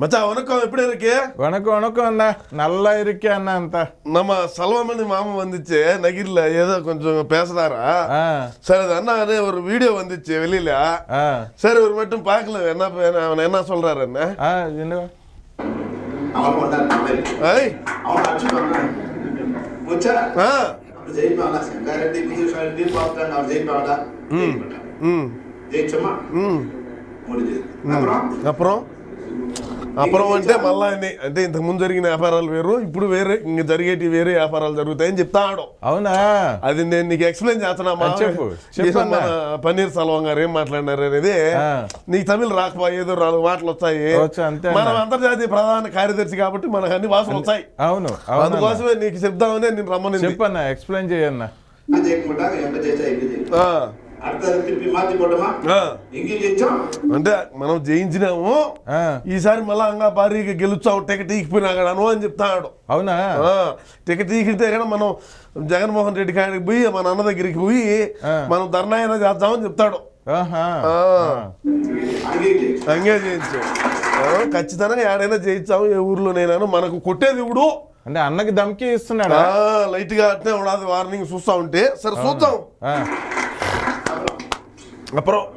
மச்சா வணக்கம். எப்படி இருக்கு? வணக்கம் வணக்கம் அண்ணா. நல்லா இருக்கே அண்ணா அந்த நம்ம சல்வமணி மாமா வந்துச்சு நகிரில். ஏதோ கொஞ்சம் பேசுறாரா? சரி அது அண்ணா ஒரு வீடியோ வந்துச்சு வெளியில. சரி ஒரு மட்டும் பார்க்கல. என்ன அவன் என்ன சொல்றாரு என்ன? என்ன ஜெயிப்பாங்க அப்புறம்? అప్పుడు అంటే మళ్ళా అంటే ఇంతకు ముందు జరిగిన వ్యాపారాలు వేరు ఇప్పుడు వేరే ఇంకా జరిగేటి వేరే వ్యాపారాలు జరుగుతాయని చెప్తాడు. అవునా? అది నేను నీకు ఎక్స్ప్లెయిన్ చేస్తున్నా చెప్పు పన్నీర్ సెల్వం గారు ఏం మాట్లాడినారు అనేది నీకు తమిళ రాకపోయి ఏదో నాలుగు మాటలు వచ్చాయి మనం అంతర్జాతీయ ప్రధాన కార్యదర్శి కాబట్టి మనకు అన్ని భాషలు వచ్చాయి అవును అందుకోసమే నీకు చెప్దామని నేను రమ్మని చెప్పన్నా ఎక్స్ప్లెయిన్ చేయన్నా. అంటే మనం జయించినాము. ఈసారి మళ్ళా అంగా భారీ గెలుచావు టికెట్ ఈకిపోయినా అను అని చెప్తాడు. అవునా? టికెట్ ఈకితే కానీ మనం జగన్మోహన్ రెడ్డి కాడికి పోయి మన అన్న దగ్గరికి పోయి మనం ధర్నా అయినా చేద్దామని చెప్తాడు. అంగే జయించు ఖచ్చితంగా ఏడైనా జయించాము ఏ ఊర్లో నేను మనకు కొట్టేది ఇప్పుడు. అంటే అన్నకి దమ్కి ఇస్తున్నాడు? లైట్గా అంటే వార్నింగ్ చూస్తా ఉంటే. సరే చూద్దాం. அமைக்கிறோம்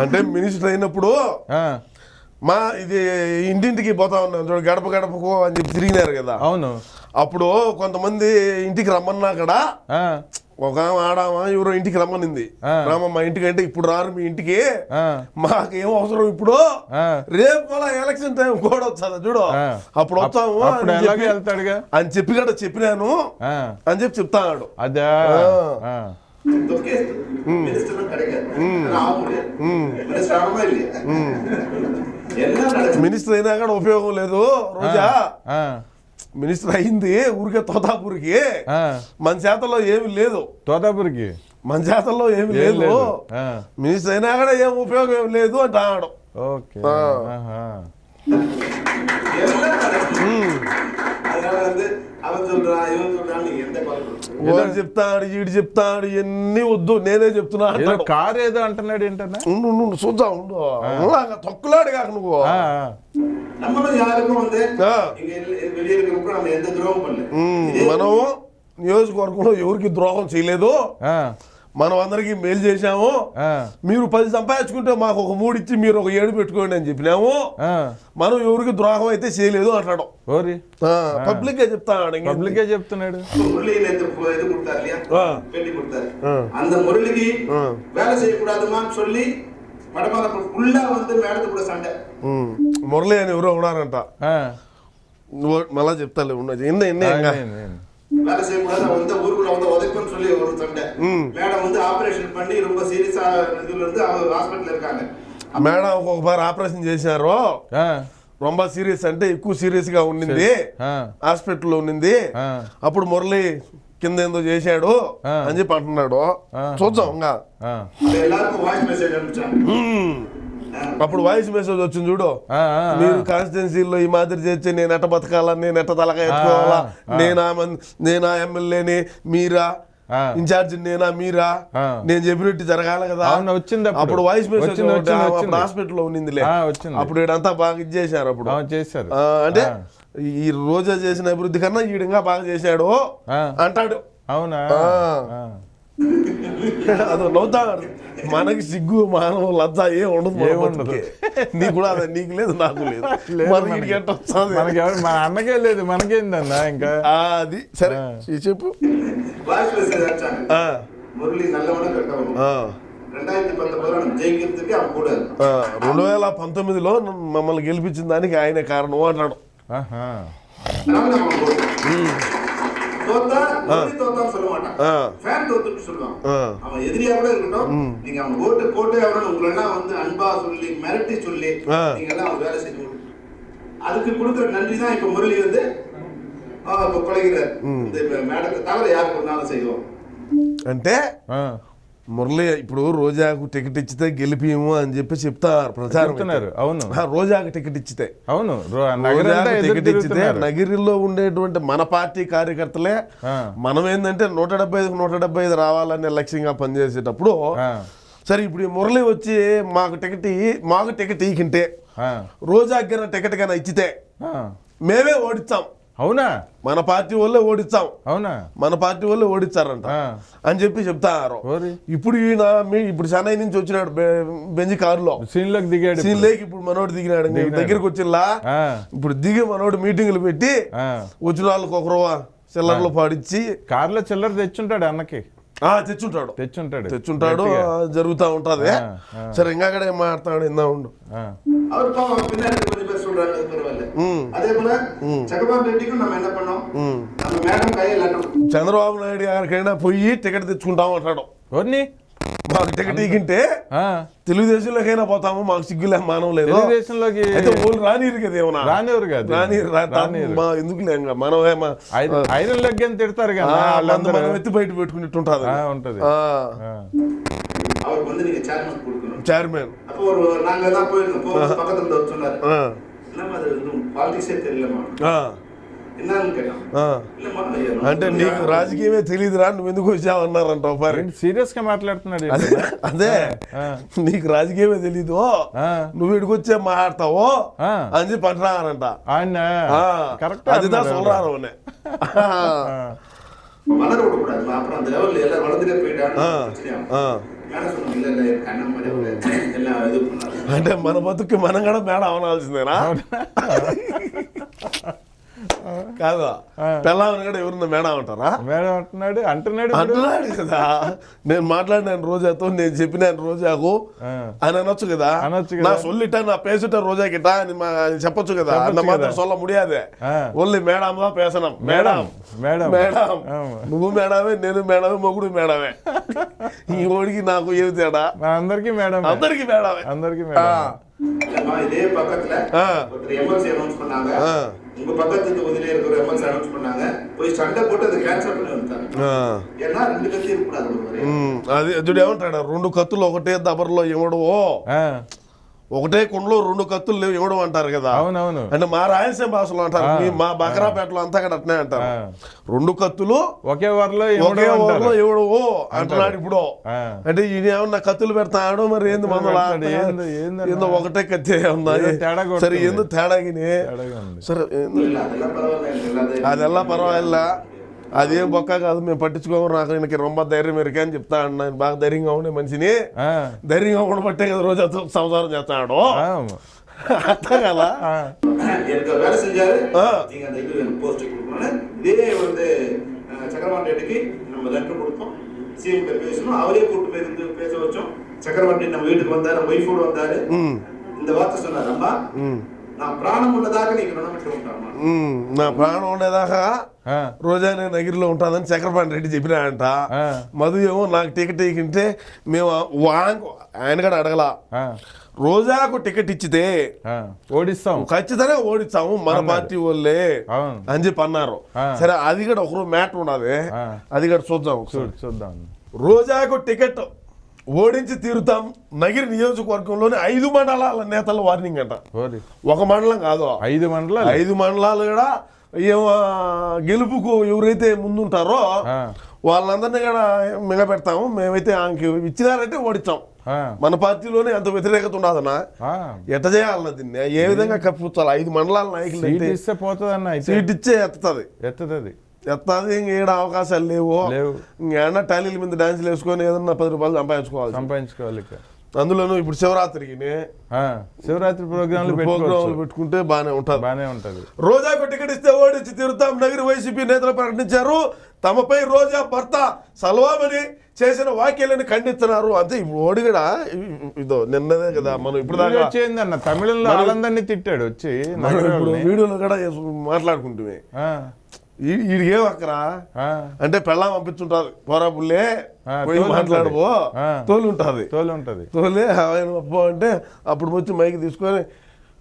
అంటే మినిస్టర్ అయినప్పుడు ఆ, మా ఇది ఇంటింటికి పోతా ఉన్నాం చూడు గడప గడపకు అని చెప్పి తిరిగినారు కదా అవును అప్పుడు కొంతమంది ఇంటికి రమ్మన్నా అక్కడ ఒక ఆడామా ఎవరో ఇంటికి రమ్మనింది. రామమ్మ ఇంటికి అంటే ఇప్పుడు రారు మీ ఇంటికి. మాకు ఏం అవసరం ఇప్పుడు? రేపు మళ్ళీ ఎలక్షన్ టైం కూడా వచ్చాదా చూడు. అప్పుడు వస్తాము అని చెప్పి కూడా చెప్పినాను. అని చెప్పి చెప్తాడు అదే. మినిస్టర్ అయినా కూడా ఉపయోగం లేదు రోజా. మినిస్టర్ అయింది ఊరికే తోతాపూరికి. మన చేతల్లో ఏమి లేదు. తోతాపురికి? మన చేతల్లో ఏమి లేదు. మినిస్టర్ అయినా కూడా ఏం ఉపయోగం ఏం లేదు అంటాడు ఓకే. ఆ. చెప్తాడు ఈడు చెప్తాడు ఎన్ని వద్దు నేనే చెప్తున్నా కారు ఏదో అంటున్నాడు ఏంటన్నా? నువ్వు నువ్వు చూద్దాం ఉండు. తొక్కులాడు కాక నువ్వు. మనం నియోజకవర్గంలో ఎవరికి ద్రోహం చేయలేదు మనం అందరికి మేలు చేశాము ఆ, మీరు పది సంపాదించుకుంటే మాకు ఒక మూడు ఇచ్చి మీరు ఒక ఏడు పెట్టుకోండి అని చెప్పినాము ఆ. మనం ఎవరికి ద్రోహం అయితే చేయలేదు అంటాడు ఓరి పబ్లిక్ గా చెప్తాడు ఇంక. పబ్లికే చెప్తున్నాడు முரளி நேத்து பு- இது கொடுத்தாரு இல்லையா ஆ. பேட்டி கொடுத்தாரு ஆ. அந்த முரளிக்கு ஆ. வேலை செய்யக்கூடாதுமான்னு சொல்லி வடமால ஃபுல்லா வந்து மேடத்து கூட சண்டை ఉమ్, మురళి అని ఎవరో ఉన్నారంట ఆ, నువ్వు మళ్ళా చెప్తాలే ఉన్నది ఎన్న ఎన్న ఆ, ఇంకా నేను- నేను. வேலை செய்யக்கூடாது அவன் வந்து ஊருக்குள்ள வந்து உதைக்கும்னு சொல்லி ஒரு சண்டை ம். மேடம் வந்து ஆபரேஷன் பண்ணி ரொம்ப சீரியஸா இதுல இருந்து அவங்க ஹாஸ்பிட்டல் இருக்காங்க మేడం ఒక్కొక్కసారి ఆపరేషన్ చేశారు ఆ, రొంబ సీరియస్ అంటే ఎక్కువ సీరియస్ గా ఉండింది ఆ, హాస్పిటల్లో ఉండింది ఆ. అప్పుడు మురళి కింద ఏందో చేశాడు ఆ. అని చెప్పి అంటున్నాడు ఆ. చూద్దాం ఇంకా అప్పుడు వాయిస్ మెసేజ్ వచ్చింది చూడు. మీరు కాన్స్టిట్యున్సీలో ఈ మాదిరి చేర్చి నేను ఎట్ట బతకాలా నేను ఎట తలక ఎత్తుకోవాలా? నేనా నేనా ఎమ్మెల్యేని మీరా? ఇన్ఛార్జ్ నేనా మీరా? నేను చెప్పినట్టు జరగాలి కదా? వచ్చింది అప్పుడు. వాయిస్ మెసేజ్ హాస్పిటల్లో ఉండిందిలే అప్పుడు వీడంతా బాగా ఇది చేశారు అప్పుడు. చేశారు. అంటే ఈ రోజా చేసిన అభివృద్ధి కన్నా ఈడంగా బాగా చేశాడు అంటాడు. అవునా? ಅದು ನೌತಾ మనకి సిగ్గు మానవ లజ్జ ఏ ఉండదు నీ కూడా అదే నీకు లేదు నాకు లేదు. మనకి. మనకి మన అన్నకే లేదు మనకేందన్నా ఇంకా? అది. సరే చెప్పు. రెండు వేల పంతొమ్మిదిలో మమ్మల్ని గెలిపించిన దానికి ఆయనే కారణం అన్నాడు தோத்தா சொல்லுவான். அவன் எதிரியா இருக்கட்டும். நீங்க அவன் ஓட்டு போட்டு அவன வந்து அன்பா சொல்லி மிரட்டி சொல்லி நீங்க எல்லாம் அவன் வேலை செஞ்சு அதுக்கு கொடுக்குற நன்றி தான் முரளி வந்து இப்ப கொலைகிறார் இந்த மேடத்தை தவிர செய்வோம். మురళి ఇప్పుడు రోజాకు టికెట్ ఇచ్చితే గెలిపియము అని చెప్పి చెప్తారు ప్రచారం అవును రోజాకు టికెట్ ఇచ్చితే అవును టికెట్ ఇచ్చితే. నగిరిలో ఉండేటువంటి మన పార్టీ కార్యకర్తలే. మనం ఏంటంటే నూట డెబ్బై ఐదుకు నూట డెబ్బై ఐదు రావాలనే లక్ష్యంగా పనిచేసేటప్పుడు. సరే ఇప్పుడు మురళి వచ్చి మాకు టికెట్ మాకు టికెట్ ఇయ్యకుంటే రోజాకి టికెట్ కన్నా ఇచ్చితే. మేమే ఓడిస్తాం అవునా? మన పార్టీ వాళ్ళే ఓడిస్తాం అవునా? మన పార్టీ వాళ్ళే ఓడిస్తారంట. అని చెప్పి చెప్తారు ఇప్పుడు ఈయన మీ ఇప్పుడు చెన్నై నుంచి వచ్చినాడు బె- బెంజి కారులో. సీన్లోకి దిగాడు ఇప్పుడు. సీన్ లేకి ఇప్పుడు మనోడు దిగినాడు. దగ్గరికి వచ్చిల్లా ఇప్పుడు దిగి మనోడు మీటింగ్లు పెట్టి. వచ్చిన వాళ్ళకి ఒకరు చిల్లర్లు పాడిచ్చి కార్లో చిల్లర తెచ్చుంటాడు అన్నకి. ఆ తెచ్చుంటాడు. తెచ్చుంటాడు. తెచ్చుంటాడు జరుగుతా ఉంటది. సరే ఇంకా అక్కడ ఏం మాట్లాడు ఇందా ఉండు. ఆ, அவர் பாவம் பின்னாடி கொஞ்சம் பேர் சொல்றாங்க அது பரவாயில்ல அதே போல சக்கரபாபு ரெட்டிக்கும் நம்ம என்ன பண்ணோம் நம்ம மேடம் கையை லெட்டர் చంద్రబాబు నాయుడు గారికైనా పోయి టికెట్ తెచ్చుకుంటాం అంటాడు ఎవరిని మాకు టికెట్ ఇగింటే ఆ, తెలుగుదేశంలోకైనా పోతాము మాకు సిగ్గులే మానం లేదు తెలుగుదేశంలోకి అయితే వాళ్ళు రానిరు కదా ఏమన్నా రానివ్వరు కాదు. రాని రానివ్వరు. మా ఎందుకులే ఇంకా మనమే మా- ఐరన్ ఐరన్ లెగ్ అని తిడతారు ఆ, కదా మంద వాళ్ళందరూ మనం ఎత్తి బయట పెట్టుకున్నట్టుంటది ఆ, ఉంటది ఆ, ఆ, அவருக்கு வந்து நீங்க சேர்மன் கொடுக்கணும் చైర్మన్ అంటే నీకు రాజకీయమే తెలియదురా నువ్వు ఎందుకు వచ్చావన్నారంట ఒకసారి సీరియస్గా మాట్లాడుతున్నాడు అదే నీకు రాజకీయమే తెలీదు నువ్వు ఇడికి వచ్చే మాట్లాడతావో అని చెప్పి ఆయన కరెక్ట్ అది సొల్రారు అవునే కూడా మా ప్రాంతం ఎవరు వెళ్ళారు వలదిగా పోయాడు అంటే మన బతుకు మనం కూడా మేడం అవనాల్సిందేనా కాదు పిల్లవని కూడా ఎవరన్నా మేడం అంటారా మేడం అంటున్నాడు అంటున్నాడు ఇప్పుడు. అంటున్నాడు కదా నేను మాట్లాడినాను రోజాతో నేను చెప్పినాను రోజాకు ఆ. అని అనొచ్చు కదా అనొచ్చు కదా. నా சொல்லிட்ட நான் பேசிட்ட ரோஜா கிட்ட అని మా- చెప్పొచ్చు కదా చెప్పొచ్చు அந்த மாதிரி కదా. சொல்ல முடியாது ఆ. ఓన్లీ మేడం దా పేసనం మేడం మేడం మేడం ఆమా. నువ్వు మేడమే నేను మేడమే మొగుడు మేడమే ఈ ఓడికి నాకు ఏమి తేడా మా అందరికి మేడం అందరికి మేడమే అందరికి ఆ, మేడం இல்லம்மா இதே பக்கத்துல ஆ. ஒருத்தர் எம்எல்சி அனௌன்ஸ் பண்ணாங்க ஆ. உங்க பக்கத்து தொகுதியில இருக்கிற எம்எல்சி அனௌன்ஸ் பண்ணாங்க போய் சண்டை போட்டு அதை கேன்சல் பண்ணி வந்துட்டாங்க ఆ. ஏன்னா ரெண்டு கட்சி இருக்கக்கூடாது ஒரு வரை ఉమ్, అది చూడు ఏమంటాడు రెండు కత్తులు ఒకటే దబర్లో ఇవ్వడవు ఆ, ఒకటే కుండలో రెండు కత్తులు లేవు ఇవ్వడం అంటారు కదా. అవునవును. అంటే మా రాయలసీమ భాషలో అంటారు మా బకరాపేటలో అంతా కూడా అట్నే అంటారు. రెండు కత్తులు ఒకే వరలో ఒకే వరలో ఇవ్వడవు అంటున్నాడు ఇప్పుడు. అంటే ఈయన ఏమన్నా కత్తులు పెడతాడు మరి ఏంది మందలా ఒకటే కత్తి ఉందా సరే ఏందో తేడాగిని సరే అది ఎలా పర్వాలేదు பரவாயில்ல எல்லாத்தையும் అదెల్లా పర్వాలేదుల అదేం బొక్క కాదు మేము పట్టించుకోము నాకు ఈయనకి రొంబ ధైర్యం ఎరికే అని చెప్తా అన్నాను బాగా ధైర్యంగా ఉండే మనిషిని ఆ, ధైర్యంగా ఉండబట్టే కదా రోజు అతను సంసారం చేస్తాడు ఆ, అర్థం కదా ఆ, எனக்கு ஒரு வேலை செஞ்சாரு ஆ. நீங்க அந்த இது போஸ்ட் கொடுக்கணும்னு இதே வந்து அஹ், சக்கரவர்த்தி ரெட்டிக்கு நம்ம லெட்டர் கொடுத்தோம் சிஎம் கிட்ட பேசணும் அவரே கூட்டு போய் இருந்து பேச வச்சோம் சக்கரவர்த்தி நம்ம வீட்டுக்கு வந்தாரு ஒய்ஃபோட வந்தாரு இந்த வார்த்தை சொன்னாரு அம்மா నా ప్రాణం ఉండేదాకా రోజా నేను నగిరిలో ఉంటుందని చక్రపాణి రెడ్డి చెప్పినాడంట. మధు ఏమో నాకు టికెట్ ఇక్కింటే మేము వాంకు ఆయన కూడా అడగల. రోజాకు టికెట్ ఇచ్చితే ఓడిస్తాం. ఖచ్చితంగా ఓడిస్తాము మన పార్టీ వాళ్ళే అని చెప్పి అన్నారు. సరే అది కూడా ఒకరు మ్యాటర్ ఉన్నది అది కూడా చూద్దాం చూద్దాం. రోజాకు టికెట్ ఓడించి తీరుతాం నగిరి నియోజకవర్గంలోని ఐదు మండలాల నేతల వార్నింగ్ అంట. ఒక మండలం కాదు. ఐదు మండలాలు? ఐదు మండలాలు కూడా ఏమో గెలుపుకు ఎవరైతే ముందుంటారో. వాళ్ళందరినీ కూడా మిగపెడతాము. మేమైతే ఆమెకి ఇచ్చినారంటే ఓడిస్తాం మన పార్టీలోనే అంత వ్యతిరేకత ఉండదన్నా. ఎట్ట చేయాలన్న దీన్ని? ఏ విధంగా కప్పించాలి ఐదు మండలాల నాయకులు సీట్ ఇస్తే పోతుంది అన్న సీట్ ఇచ్చే ఎత్తది ఎత్తది ఎత్తది ఇంక ఏడ అవకాశాలు లేవు. ఇంకేమన్నా టాలీల మీద డాన్సులు వేసుకొని ఏదన్నా పది రూపాయలు సంపాదించుకోవాలి సంపాదించుకోవాలి. అందులోనూ ఇప్పుడు శివరాత్రికి శివరాత్రి ప్రోగ్రాంలు పెట్టుకోవచ్చు. పెట్టుకుంటే బాగానే ఉంటుంది. బానే ఉంటది. రోజాకు టికెట్ ఇస్తే ఓడించి తిరుగుతాం నగరి వైసీపీ నేతలు ప్రకటించారు. తమపై రోజా భర్త సల్వామని చేసిన వ్యాఖ్యలను ఖండిస్తున్నారు. అంతే ఇప్పుడు ఓడిగడా ఇదో నిన్నదే కదా మనం ఇప్పుడు దాకా వచ్చింది అన్న తమిళంలో ఆనందాన్ని తిట్టాడు వచ్చి. వీడియోలో కూడా మాట్లాడుకుంటుమే ఆ, వీడికి ఏం అక్కరా? అంటే పెళ్ళం పంపించుంటారు. పోరా పుల్లే ఆ, పోయి మాట్లాడబో. తోలు ఉంటుంది. తోలు ఉంటది. తోలే ఆయన పో అంటే అప్పుడు వచ్చి మైక్ తీసుకొని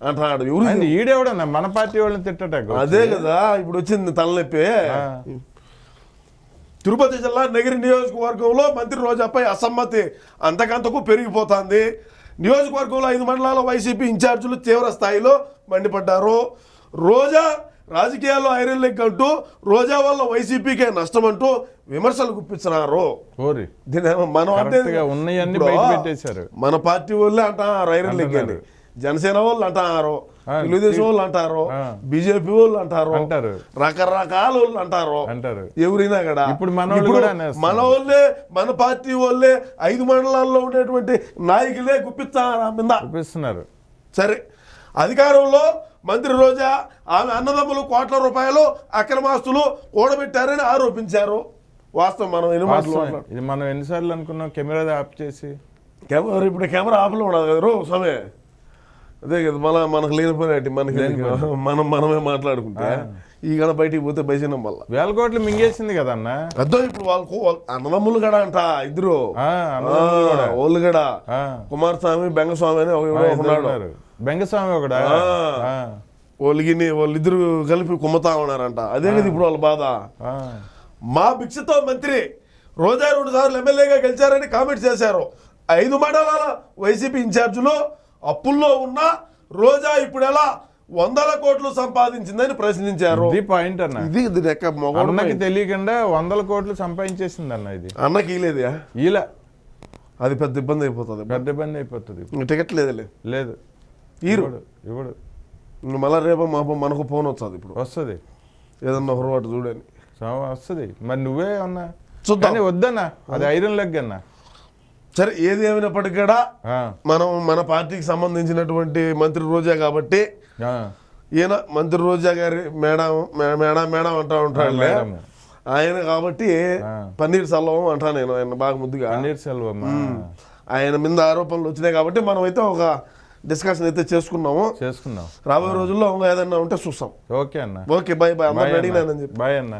అంటున్నాడు ఎవరు ఈడేవడన్నా? మన పార్టీ వాళ్ళని తిట్టట అదే కదా ఇప్పుడు వచ్చింది తలనొప్పి. తిరుపతి జిల్లా నగిరి నియోజకవర్గంలో మంత్రి రోజాపై అసమ్మతి అంతకంతకు పెరిగిపోతుంది. నియోజకవర్గంలో ఐదు మండలాల వైసీపీ ఇన్ఛార్జీలు తీవ్ర స్థాయిలో మండిపడ్డారు. రోజా రాజకీయాల్లో ఐరన్ లెగ్ అంటూ రోజా వల్ల వైసీపీకే నష్టం అంటూ విమర్శలు గుప్పించినారు మనం అంటే. మన పార్టీ వాళ్ళే అంటున్నారు ఐరన్ లెగ్ అని. జనసేన వాళ్ళు అంటున్నారు. ఆ, తెలుగుదేశం వాళ్ళు అంటారు. బీజేపీ వాళ్ళు అంటారు అంటారు. రకరకాల వాళ్ళు అంటారు అంటారు. ఎవరైనా కూడా. ఇప్పుడు మన. మన వాళ్ళే మన పార్టీ వాళ్ళే ఐదు మండలాల్లో ఉండేటువంటి నాయకులే గుప్పిస్తారు సరే. అధికారంలో మంత్రి రోజా ఆమె అన్నదమ్ములు కోట్ల రూపాయలు అక్రమాస్తులు కూడబెట్టారని ఆరోపించారు. వాస్తవం మనం ఎన్ని మాటలు ఇది మనం ఎన్నిసార్లు అనుకున్నాం? కెమెరా ఆఫ్ చేసి. కెమెరా ఇప్పుడు కెమెరా ఆఫ్లో ఉండదు కదా రో సమయ అదే కదా మన మనకు లేని పని ఏంటి? మనకి మనం మనమే మాట్లాడుకుంటే ఈ గడ బయటికి పోతే భజనం వల్ల. వేల కోట్లు మింగేసింది కదా అన్న? అదో ఇప్పుడు వాళ్ళకు వాళ్ళ అన్నదమ్ములు గడ అంట ఇద్దరు. వాళ్ళు గడ. కుమారస్వామి బెంగస్వామి అని ఉన్నాడు. బెంగస్వామి ఒకడా? వాళ్ళకి వాళ్ళిద్దరు కలిపి కుమ్మతా ఉన్నారంట. అదే కదా ఇప్పుడు వాళ్ళ బాధ. మా భిక్షతో మంత్రి రోజా రెండు సార్లు ఎమ్మెల్యేగా గెలిచారని కామెంట్ చేశారు. ఐదు మండలాల వైసీపీ ఇన్ఛార్జీలు అప్పుల్లో ఉన్న రోజా ఇప్పుడు ఎలా వందల కోట్లు సంపాదించిందని ప్రశ్నించారు. ఇది పాయింట్ అన్న. ఇది ఇది లెక్క అన్నకి తెలియకుండా వందల కోట్లు సంపాదించేసింది అన్న ఇది. అన్నకి లేదే ఇలా అది పెద్ద ఇబ్బంది అయిపోతుంది. పెద్ద ఇబ్బంది అయిపోతుంది. టికెట్ లేదు. ఈరు ఇవ్వడు ఇవ్వడు. మళ్ళా రేపు మా మనకు ఫోన్ వస్తుంది ఇప్పుడు. వస్తుంది. ఏదన్నా హొరవాటు చూడని. వస్తుంది. మరి నువ్వే అన్నా చూద్దాం. వద్దన్నా అది ఐరన్ లెగ్ అన్న. సరే ఏది ఏమైనప్పటికీ కూడా మనం మన పార్టీకి సంబంధించినటువంటి మంత్రి రోజా కాబట్టి ఈయన మంత్రి రోజా గారి మేడం మేడం మేడం అంటా ఉంటాడు. ఆయన కాబట్టి. పన్నీర్ సెల్వం అంటా నేను ఆయన బాగా ముద్దుగా. పన్నీర్ సెల్వమ్మ ఆయన మీద ఆరోపణలు వచ్చినాయి కాబట్టి మనం అయితే ఒక డిస్కషన్ అయితే చేసుకున్నాము. చేసుకుందాం రాబోయే రోజుల్లో ఏదన్నా ఉంటే చూస్తాం. ఓకే అన్న. ఓకే బాయ్ బాయ్ బాయ్ అడిగినానని చెప్పి. బాయ్ అన్న.